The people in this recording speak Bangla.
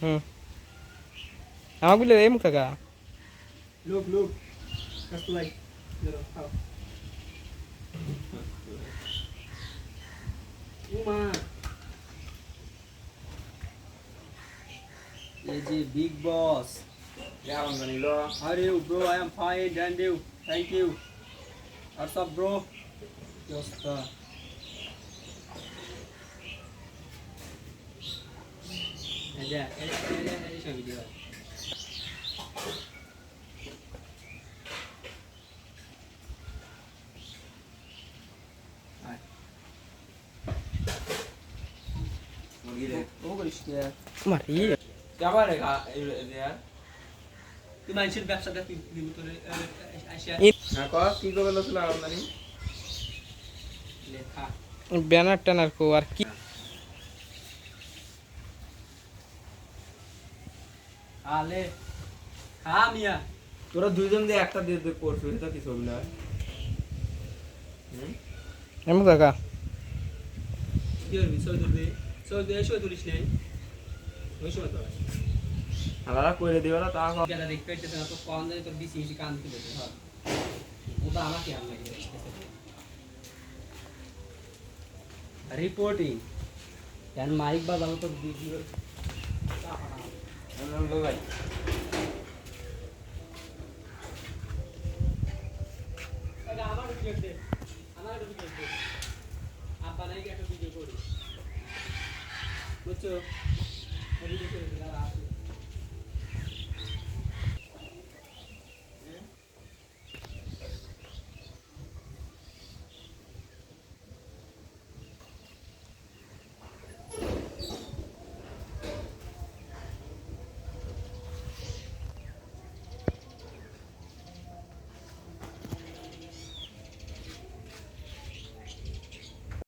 হুম আমাকে বললে এই মুখ থাকা লোক লোক কাস্তু ভাই ধরো খাও উমা এই যে বিগ বস কেমন জানিল How are you, bro? I am fine, and you? Thank you. What's up, bro? কি আর? মারি ব্যবসাটা ক কি করে লছিল আমদানি। ব্যানার টানার কো আর কি আলে, খা মিয়া। তোরা দুইজন দিয়ে একটা দিয়ে দিয়ে করছিস এটা কি ছবি না কি তুলিস নাই? ওই সময় তোরা। আলাদা করে না তা কও। দেখতে তো তোর বিসি কান তুলে ওটা আমাকে আর লাগে রিপোর্টিং কেন মাইক বাজাবো তো ভিডিও বুঝছ